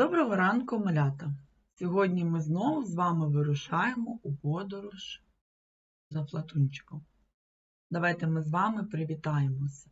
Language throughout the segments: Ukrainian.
Доброго ранку, малята! Сьогодні ми знову з вами вирушаємо у подорож за Платунчиком. Давайте ми з вами привітаємося.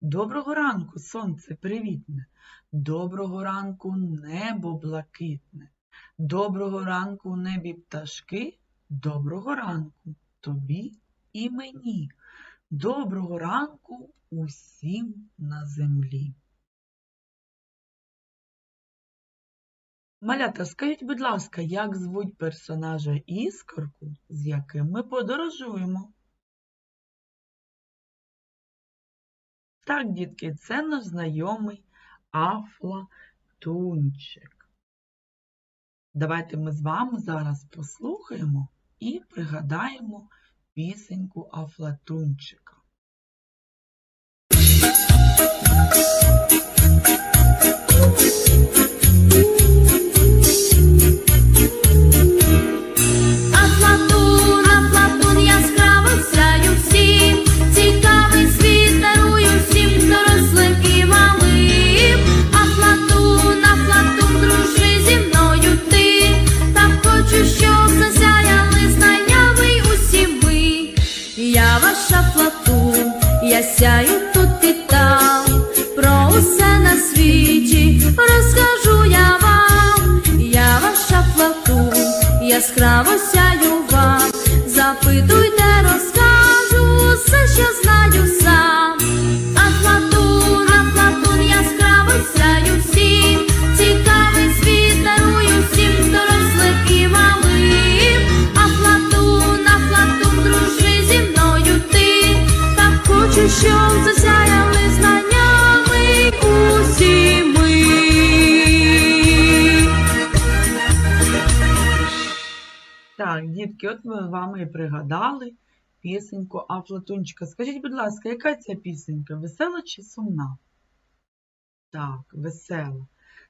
Доброго ранку, сонце привітне! Доброго ранку, небо блакитне! Доброго ранку, небі пташки! Доброго ранку тобі і мені! Доброго ранку усім на землі! Малята, скажіть, будь ласка, як звуть персонажа іскорку, з яким ми подорожуємо? Так, дітки, це наш знайомий Афлатунчик. Давайте ми з вами зараз послухаємо і пригадаємо пісеньку Афлатунчика. Афлатун, запитуйте, Так, дітки, от ми з вами і пригадали пісеньку Афлатунчика. Скажіть, будь ласка, яка ця пісенька? Весела чи сумна? Так, весела.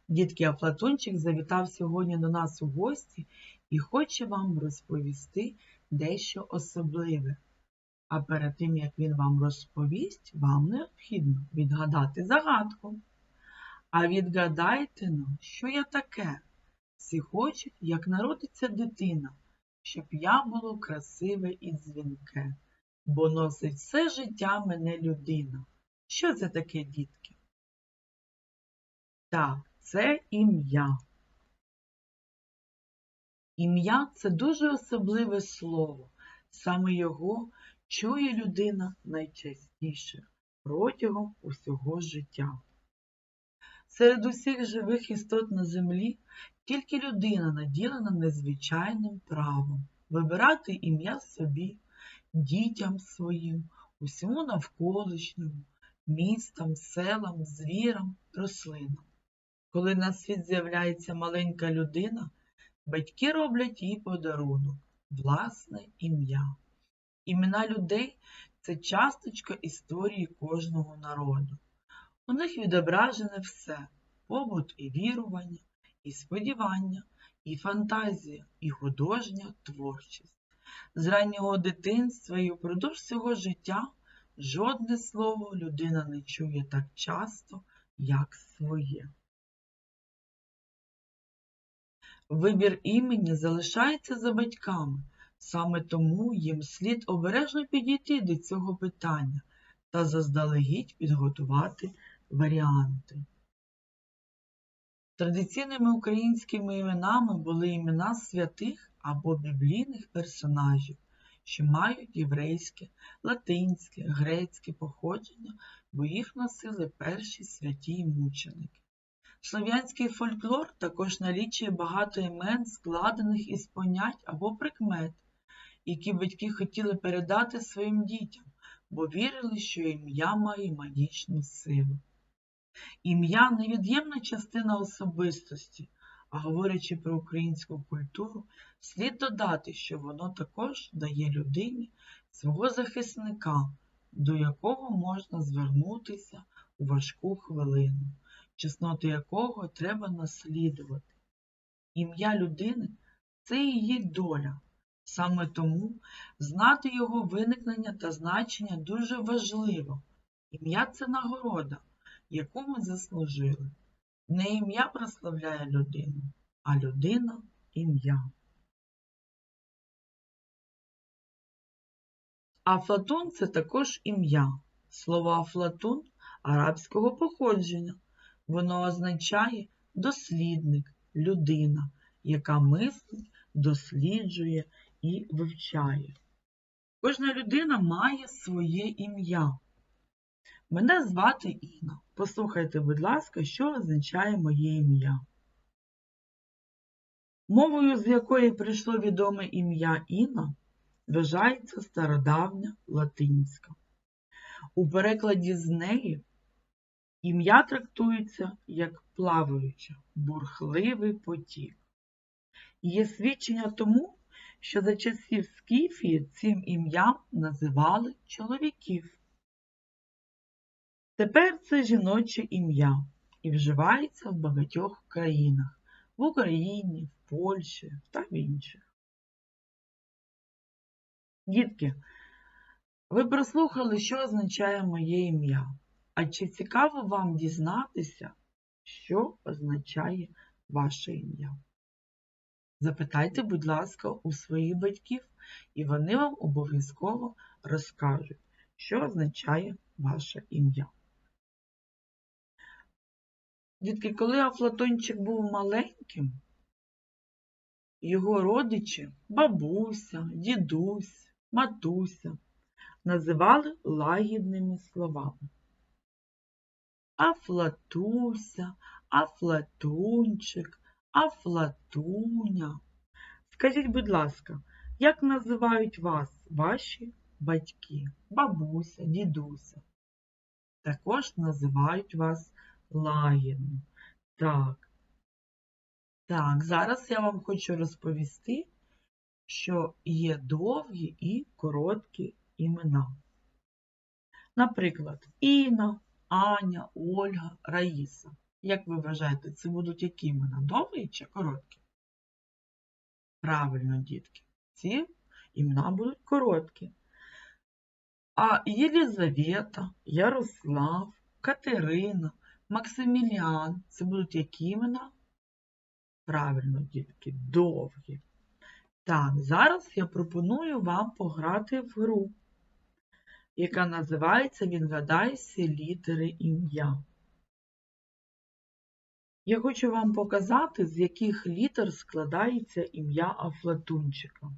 Дітки, Афлатунчик завітав сьогодні до нас у гості і хоче вам розповісти дещо особливе. А перед тим, як він вам розповість, вам необхідно відгадати загадку. А відгадайте ну, що я таке? Всі хочуть, як народиться дитина, щоб я було красиве і дзвінке, бо носить все життя мене людина. Що це таке, дітки? Так, це ім'я. Ім'я це дуже особливе слово. Саме його чує людина найчастіше протягом усього життя. Серед усіх живих істот на землі тільки людина наділена незвичайним правом вибирати ім'я собі, дітям своїм, усьому навколишньому, містам, селам, звірам, рослинам. Коли на світ з'являється маленька людина, батьки роблять їй подарунок власне ім'я. Імена людей це часточка історії кожного народу. У них відображене все побут і вірування, і сподівання, і фантазія, і художня творчість. З раннього дитинства і впродовж всього життя жодне слово людина не чує так часто, як своє. Вибір імені залишається за батьками, саме тому їм слід обережно підійти до цього питання та заздалегідь підготувати варіанти. Традиційними українськими іменами були імена святих або біблійних персонажів, що мають єврейське, латинське, грецьке походження, бо їх носили перші святі й мученики. Слов'янський фольклор також налічує багато імен, складених із понять або прикмет, які батьки хотіли передати своїм дітям, бо вірили, що ім'я має магічну силу. Ім'я невід'ємна частина особистості, а говорячи про українську культуру, слід додати, що воно також дає людині свого захисника, до якого можна звернутися у важку хвилину, чесноти якого треба наслідувати. Ім'я людини це її доля. Саме тому знати його виникнення та значення дуже важливо. Ім'я це нагорода, яку ми заслужили. Не ім'я прославляє людину, а людина ім'я. Афлатун це також ім'я. Слово Афлатун арабського походження. Воно означає дослідник, людина, яка мислить, досліджує і вивчає. Кожна людина має своє ім'я. Мене звати Інна. Послухайте, будь ласка, що означає моє ім'я. Мовою, з якої прийшло відоме ім'я Інна, вважається стародавня латинська. У перекладі з неї ім'я трактується як плаваюча, бурхливий потік. Є свідчення тому, що за часів Скіфії цим ім'ям називали чоловіків. Тепер це жіноче ім'я і вживається в багатьох країнах в Україні, в Польщі та в інших. Дітки, ви прослухали, що означає моє ім'я. А чи цікаво вам дізнатися, що означає ваше ім'я? Запитайте, будь ласка, у своїх батьків, і вони вам обов'язково розкажуть, що означає ваше ім'я. Дітки, коли Афлатончик був маленьким, його родичі, бабуся, дідусь, матуся називали лагідними словами. Афлатуся, Афлатунчик, Афлатуня. Скажіть, будь ласка, як називають вас ваші батьки, бабуся, дідуся? Також називають вас лагідно. Так. Так, зараз я вам хочу розповісти, що є довгі і короткі імена. Наприклад, Інна, Аня, Ольга, Раїса. Як ви вважаєте, це будуть які імена? Довгі чи короткі? Правильно, дітки. Ці імена будуть короткі. А Єлізавета, Ярослав, Катерина, Максиміліан це будуть які імена? Правильно, дітки, довгі. Так, зараз я пропоную вам пограти в гру, яка називається Відгадай всі літери ім'я. Я хочу вам показати, з яких літер складається ім'я Афлатунчика.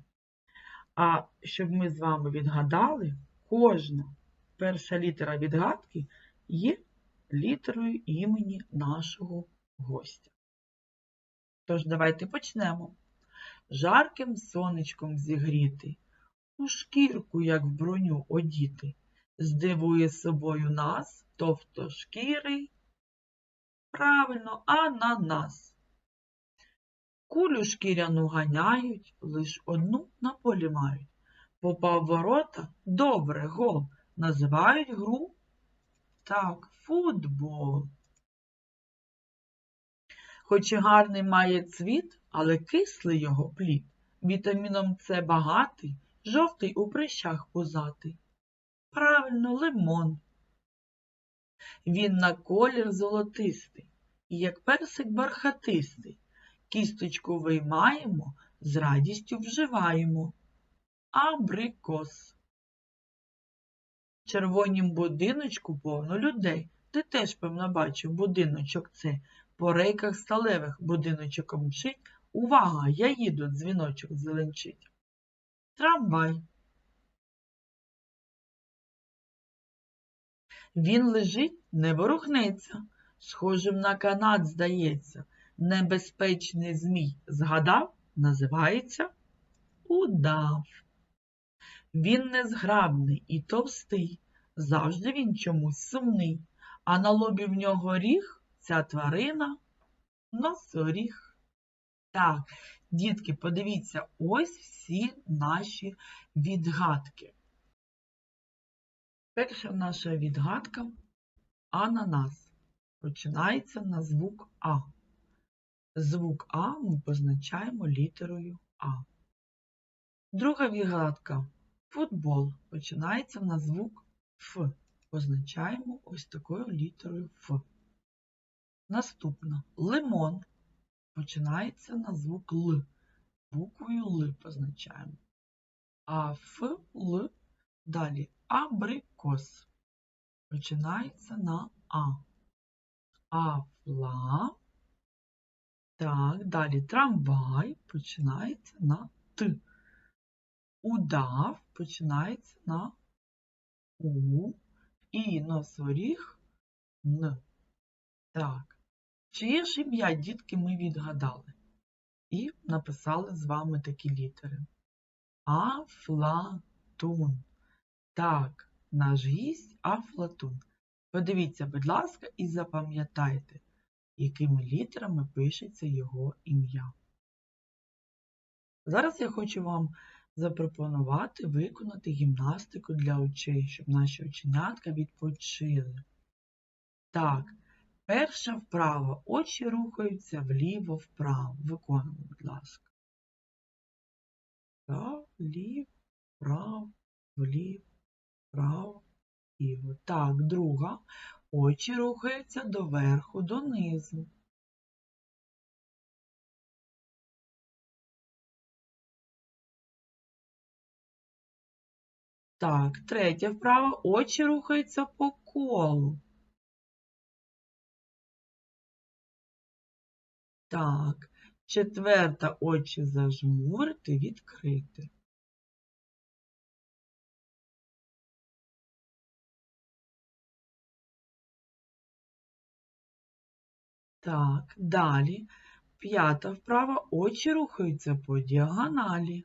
А щоб ми з вами відгадали, кожна перша літера відгадки є літерою імені нашого гостя. Тож, давайте почнемо. Жарким сонечком зігріти, у шкірку, як в броню одіти, здивує собою нас товстошкірий, правильно, ананас. Кулю шкіряну ганяють, лиш одну на полі мають. Попав ворота добре гол, називають гру так, футбол. Хоч і гарний має цвіт, але кислий його плід. Вітаміном С багатий, жовтий у прищах пузатий. Правильно, лимон. Він на колір золотистий, і як персик бархатистий. Кісточку виймаємо, з радістю вживаємо. Абрикос. Червонім будиночку повно людей. Ти теж, певно, бачив будиночок це. По рейках сталевих будиночок мчить. Увага! Я їду, дзвіночок зеленчить. Трамвай. Він лежить, не ворухнеться, схожим на канат, здається. Небезпечний змій згадав, називається удав. Він незграбний і товстий, завжди він чомусь сумний, а на лобі в нього ріг ця тварина носоріг. Так, дітки, подивіться, ось всі наші відгадки. Перша наша відгадка ананас. Починається на звук А. Звук А ми позначаємо літерою А. Друга відгадка футбол. Починається на звук Ф. Позначаємо ось такою літерою Ф. Наступна лимон починається на звук Л. Буквою Л позначаємо. А Ф Л. Далі абрикос. Починається на А. Афла. Так, далі трамвай починається на Т. Удав починається на У. І носоріг Н. Так. Чиє ж ім'я, дітки, ми відгадали? І написали з вами такі літери. Афлатун. Так, наш гість Афлатун. Подивіться, будь ласка, і запам'ятайте, якими літерами пишеться його ім'я. Зараз я хочу вам запропонувати виконати гімнастику для очей, щоб наші оченятка відпочили. Так, перша вправа. Очі рухаються вліво-вправо. Виконуємо, будь ласка. Вправо, ліво, вправо, вліво, вправо, ліво. Так, друга. Очі рухаються доверху, донизу. Так, третя вправа. Очі рухаються по колу. Так, четверта очі зажмурити, відкрити. Так, далі. П'ята вправа. Очі рухаються по діагоналі.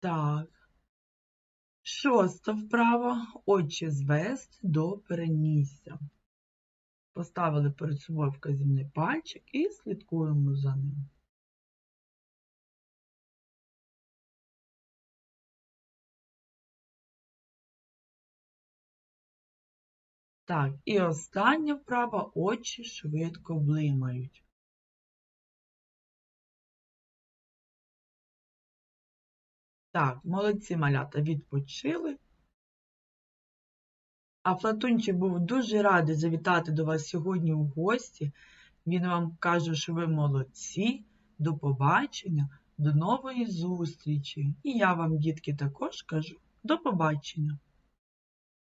Так. Шоста вправа. Очі звести до перенісся. Поставили перед собою вказівний пальчик і слідкуємо за ним. Так, і остання вправа очі швидко блимають. Так, молодці малята відпочили. А Платунчик був дуже радий завітати до вас сьогодні у гості. Він вам каже, що ви молодці. До побачення, до нової зустрічі. І я вам, дітки, також кажу до побачення.